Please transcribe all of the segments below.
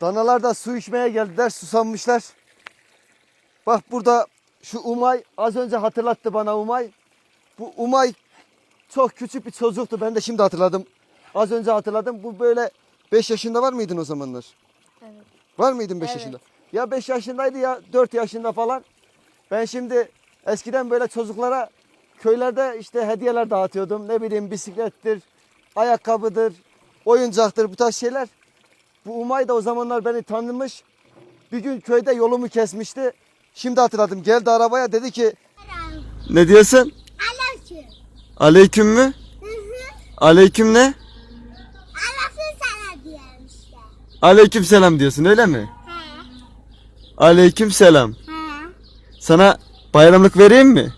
Danalar da su içmeye geldiler, susamışlar. Bak burada şu Umay az önce hatırlattı bana Umay. Bu Umay çok küçük bir çocuktu. Ben de şimdi hatırladım. Az önce hatırladım. Bu böyle 5 yaşında var mıydın o zamanlar? Evet. Var mıydın 5 Evet. yaşında? Ya 5 yaşındaydı ya 4 yaşında falan. Ben şimdi eskiden böyle çocuklara köylerde işte hediyeler dağıtıyordum. Ne bileyim bisiklettir, ayakkabıdır, oyuncaktır bu tarz şeyler. Bu Umay da o zamanlar beni tanımış. Bir gün köyde yolumu kesmişti. Şimdi hatırladım. Geldi arabaya dedi ki Ne diyorsun? Aleyküm. Aleyküm mü? Hı hı. Aleyküm ne? Anasını sana diyorum işte. Aleyküm selam diyorsun öyle mi? He. Aleyküm selam. He. Sana bayramlık vereyim mi?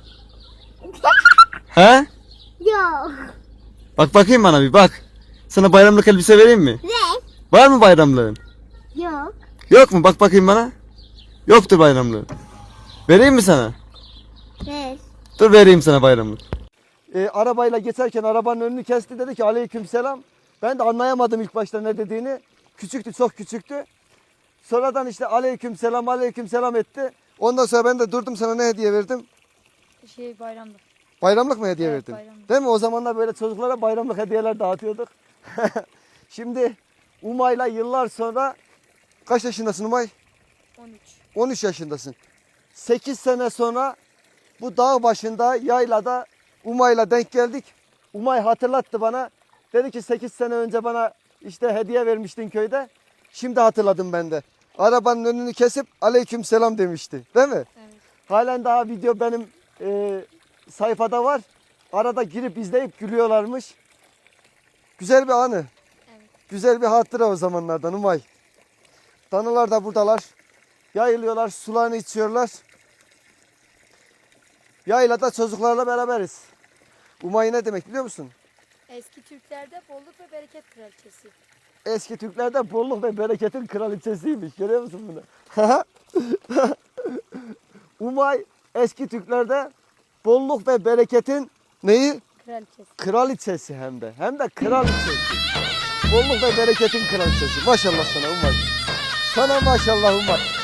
He? Yok. Bak bakayım bana bir bak. Sana bayramlık elbise vereyim mi? Ver. Var mı bayramlığın? Yok. Yok mu? Bak bakayım bana. Yoktur bayramlığın. Vereyim mi sana? Ver. Dur vereyim sana bayramlık. E, arabayla geçerken arabanın önünü kesti dedi ki aleyküm selam. Ben de anlayamadım ilk başta ne dediğini. Küçüktü çok küçüktü. Sonradan işte aleyküm selam aleyküm selam etti. Ondan sonra ben de durdum sana ne hediye verdim? Şey bayramda. Bayramlık mı hediye Evet, verdin? bayramlık. Değil mi? O zamanlar böyle çocuklara bayramlık hediyeler dağıtıyorduk. Şimdi Umay'la yıllar sonra kaç yaşındasın Umay? 13. 13 yaşındasın. 8 sene sonra bu dağ başında yaylada Umay'la denk geldik. Umay hatırlattı bana. Dedi ki 8 sene önce bana işte hediye vermiştin köyde. Şimdi hatırladım ben de. Arabanın önünü kesip aleyküm selam demişti. Değil mi? Evet. Halen daha video benim e, sayfada var. Arada girip izleyip gülüyorlarmış. Güzel bir anı. Güzel bir hatıra o zamanlardan Umay. Danalar da buradalar. Yayılıyorlar, sularını içiyorlar. Yaylada çocuklarla beraberiz. Umay ne demek biliyor musun? Eski Türklerde bolluk ve bereket kraliçesi. Eski Türklerde bolluk ve bereketin kraliçesiymiş. Görüyor musun bunu? Umay eski Türklerde bolluk ve bereketin neyi? Kraliçesi. Kraliçesi hem de. Hem de kraliçesi. Bolluk ve bereketin kraliçesi. Maşallah sana Umay. Sana maşallah Umay.